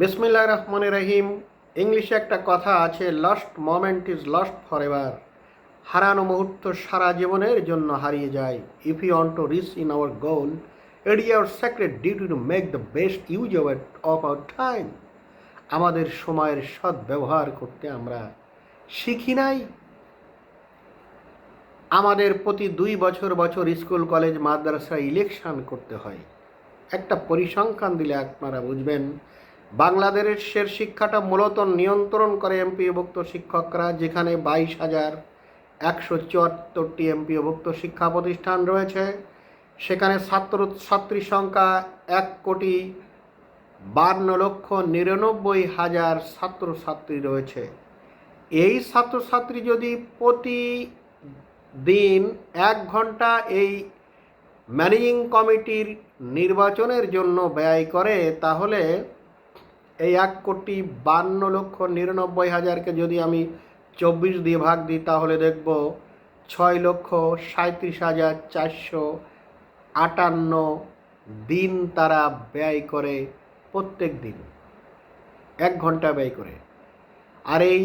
বিসমিল্লাহ রহমান রহিম। ইংলিশে একটা কথা আছে last moment is last for ever হারানো মুহূর্ত সারা জীবনের জন্য হারিয়ে যায়। If you want to reach in our goal it year secret duty to make the best use of our time আমাদের সময়ের সৎ ব্যবহার করতে আমরা শিখি নাই। আমাদের প্রতি দুই বছর বছর স্কুল, কলেজ মাদ্রাসা ইলেকশন করতে হয়। একটা পরিসংখ্যান দিলে আপনারা বুঝবেন বাংলাদেশের শিক্ষাটা মূলত নিয়ন্ত্রণ করে এমপিভুক্ত শিক্ষকরা, যেখানে বাইশ হাজার একশো চুয়াত্তরটি এমপিভুক্ত শিক্ষা প্রতিষ্ঠান রয়েছে। সেখানে ছাত্র, ছাত্রী সংখ্যা এক কোটি বান্ন লক্ষ নিরানব্বই হাজার ছাত্রছাত্রী রয়েছে। এই ছাত্রছাত্রী যদি প্রতি দিন এক ঘণ্টা এই ম্যানেজিং কমিটির নির্বাচনের জন্য ব্যয় করে, তাহলে এই এক কোটি বান্ন লক্ষ নিরানব্বই হাজারকে যদি আমি চব্বিশ দিয়ে ভাগ দিই, তাহলে দেখব ছয় লক্ষ সাঁত্রিশ হাজার চারশো আটান্ন দিন তারা ব্যয় করে প্রত্যেক দিন। এক ঘণ্টা ব্যয় করে। আর এই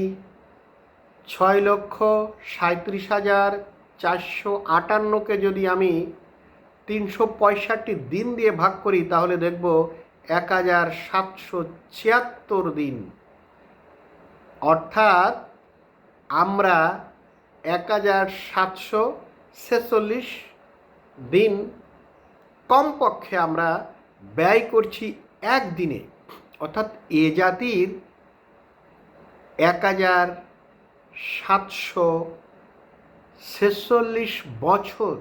ছয় লক্ষ সাঁত্রিশ হাজার চারশো আটান্নকে যদি আমি তিনশো পঁয়ষট্টি দিন দিয়ে ভাগ করি, তাহলে দেখব এক হাজার সাতশো ছিয়াত্তর দিন। অর্থাৎ আমরা এক হাজার সাতশো ছেচল্লিশ দিন কমপক্ষে আমরা ব্যয় করছি একদিনে। অর্থাৎ এ জাতির এক হাজার সাতশো ছেচল্লিশ বছর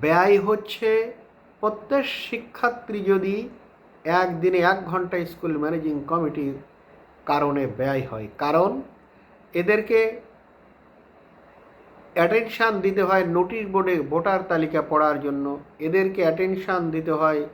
ব্যয় হচ্ছে। প্রত্যেক শিক্ষার্থী যদি একদিনে এক ঘণ্টা স্কুল ম্যানেজিং কমিটির কারণে ব্যয় হয়। কারণ এদেরকে অ্যাটেনশান দিতে হয় নোটিশ বোর্ডে ভোটার তালিকা পড়ার জন্য। এদেরকে অ্যাটেনশান দিতে হয়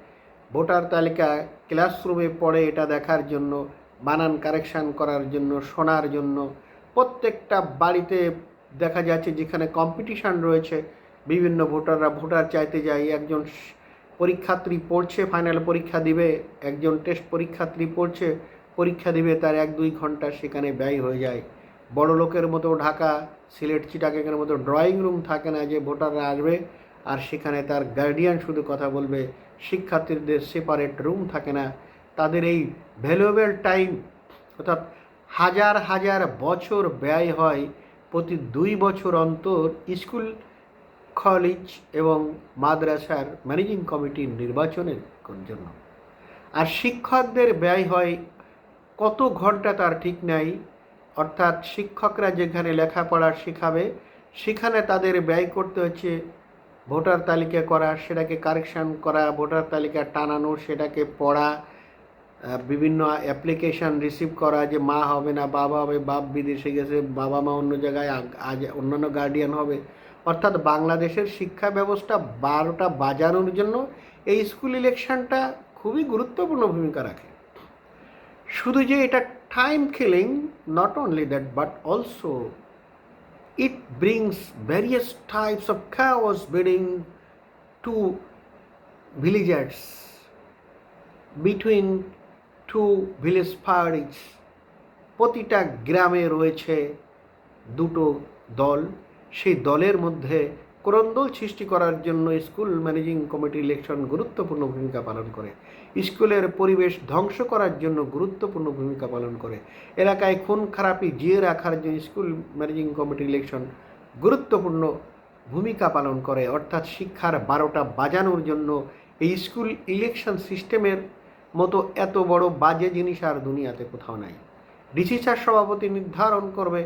ভোটার তালিকা ক্লাসরুমে পড়ে এটা দেখার জন্য, বানান কারেকশান করার জন্য, শোনার জন্য। প্রত্যেকটা বাড়িতে দেখা যাচ্ছে যেখানে কম্পিটিশান রয়েছে, বিভিন্ন ভোটাররা ভোটার চাইতে যায়, একজন পরীক্ষার্থী পড়ছে ফাইনাল পরীক্ষা দিবে, একজন টেস্ট পরীক্ষার্থী পড়ছে, পরীক্ষা দিবে, তার এক দুই ঘণ্টা সেখানে ব্যয় হয়ে যায়। বড় লোকের মতো ঢাকা, সিলেট চিটাগের মতো ড্রয়িং রুম থাকে না যে ভোটাররা আসবে, আর সেখানে তার গার্ডিয়ান শুধু কথা বলবে। শিক্ষার্থীদের সেপারেট রুম থাকে না। তাদের এই ভ্যালুয়েবল টাইম অর্থাৎ হাজার হাজার বছর ব্যয় হয়, প্রতি দুই বছর অন্তর স্কুল কলেজ এবং মাদ্রাসার ম্যানেজিং কমিটির নির্বাচনের জন্য। আর শিক্ষকদের ব্যয় হয় কত ঘণ্টা তার ঠিক নাই, অর্থাৎ শিক্ষকরা যেখানে লেখাপড়া শেখাবে, সেখানে তাদের ব্যয় করতে হচ্ছে ভোটার তালিকা করা, সেটাকে কারেকশান করা, ভোটার তালিকা টানানো, সেটাকে পড়া বিভিন্ন অ্যাপ্লিকেশান রিসিভ করা যে মা হবে না, বাবা হবে বাপ বিদেশে গেছে, বাবা মা অন্য জায়গায় আজ অন্যান্য গার্ডিয়ান হবে অর্থাৎ বাংলাদেশের শিক্ষা ব্যবস্থা বারোটা বাজানোর জন্য এই স্কুল ইলেকশনটা খুবই গুরুত্বপূর্ণ ভূমিকা রাখে। শুধু যে এটা time killing not only that but also it brings various types of chaos bidding to villagers between two village parties প্রতিটা গ্রামে রয়েছে দুটো দল। সেই দলের মধ্যে ক্রন্দল সৃষ্টি করার জন্য স্কুল ম্যানেজিং কমিটি ইলেকশন গুরুত্বপূর্ণ ভূমিকা পালন করে। স্কুলের পরিবেশ ধ্বংস করার জন্য গুরুত্বপূর্ণ ভূমিকা পালন করে। এলাকায় খুন, খারাপি জিয়ে রাখার জন্য স্কুল ম্যানেজিং কমিটি ইলেকশন গুরুত্বপূর্ণ ভূমিকা পালন করে। অর্থাৎ শিক্ষার বারোটা বাজানোর জন্য এই স্কুল ইলেকশন সিস্টেমের মতো এত বড় বাজে জিনিস আর দুনিয়াতে কোথাও নাই। ডিসি সভাপতি নির্ধারণ করবে।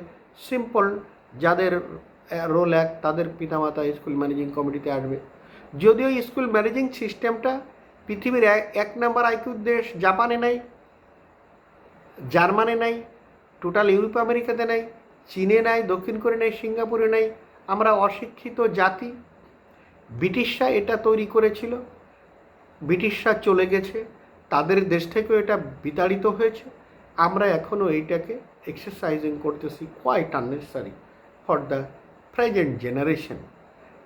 সিম্পল যাদের রোল এক তাদের পিতামাতা স্কুল ম্যানেজিং কমিটিতে আসবে। যদিও স্কুল ম্যানেজিং সিস্টেমটা পৃথিবীর এক নম্বর আইকিউ দেশ, জাপানে নাই, জার্মানে নাই টোটাল ইউরোপ, আমেরিকাতে নাই, চীনে নাই, দক্ষিণ কোরিয়া নাই, সিঙ্গাপুরে নাই, আমরা অশিক্ষিত জাতি। ব্রিটিশরা এটা তৈরি করেছিল, ব্রিটিশরা চলে গেছে, তাদের দেশ থেকেও এটা বিতাড়িত হয়েছে। আমরা এখনও এইটাকে এক্সারসাইজিং করতেছি quite unnecessary for the present generation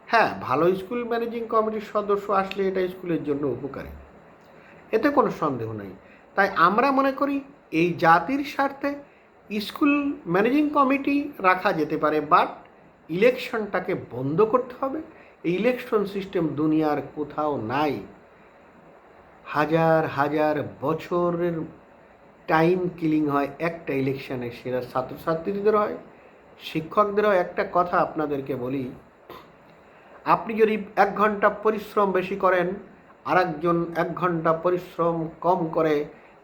হ্যাঁ ভালো স্কুল ম্যানেজিং কমিটির সদস্য আসলে এটা স্কুলের জন্য উপকারী। এতে কোনো সন্দেহ নেই। তাই আমরা মনে করি এই জাতির স্বার্থে স্কুল ম্যানেজিং কমিটি রাখা যেতে পারে বাট ইলেকশনটাকে বন্ধ করতে হবে। এই ইলেকশন সিস্টেম দুনিয়ার কোথাও নাই। হাজার হাজার বছরের টাইম কিলিং হয় একটা ইলেকশনে সেটা ছাত্রছাত্রীদের হয় শিক্ষকদেরও একটা কথা আপনাদেরকে বলি। আপনি যদি এক ঘণ্টা পরিশ্রম বেশি করেন আর একজন এক ঘণ্টা পরিশ্রম কম করে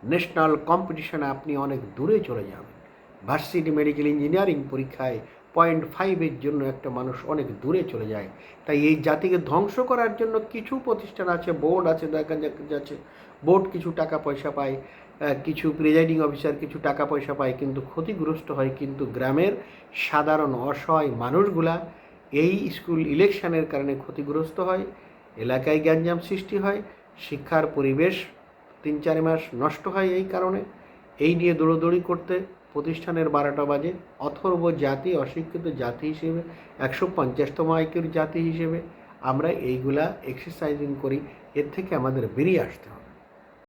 ন্যাশনাল কম্পিটিশনে আপনি অনেক দূরে চলে যাবেন। ভার্সিটি মেডিকেল ইঞ্জিনিয়ারিং পরীক্ষায় পয়েন্ট ফাইভের জন্য একটা মানুষ অনেক দূরে চলে যায়। তাই এই জাতিকে ধ্বংস করার জন্য কিছু প্রতিষ্ঠান আছে বোর্ড আছে, দেখা যাচ্ছে। বোর্ড কিছু টাকা পয়সা পায়। কিছু প্রিজাইডিং অফিসার কিছু টাকা পয়সা পায় কিন্তু ক্ষতিগ্রস্ত হয় কিন্তু গ্রামের সাধারণ অসহায় মানুষগুলা এই স্কুল ইলেকশনের কারণে ক্ষতিগ্রস্ত হয়, এলাকায় গ্যাঞ্জাম সৃষ্টি হয়, শিক্ষার পরিবেশ তিন চার মাস নষ্ট হয় এই কারণে। এই নিয়ে দৌড়োদৌড়ি করতে প্রতিষ্ঠানের বারোটা বাজে। অথর্ব জাতি, অশিক্ষিত জাতি হিসেবে, একশো পঞ্চাশতম আইকিউর জাতি হিসেবে আমরা এইগুলা এক্সারসাইজিং করি। এর থেকে আমাদের বেরিয়ে আসতে হবে।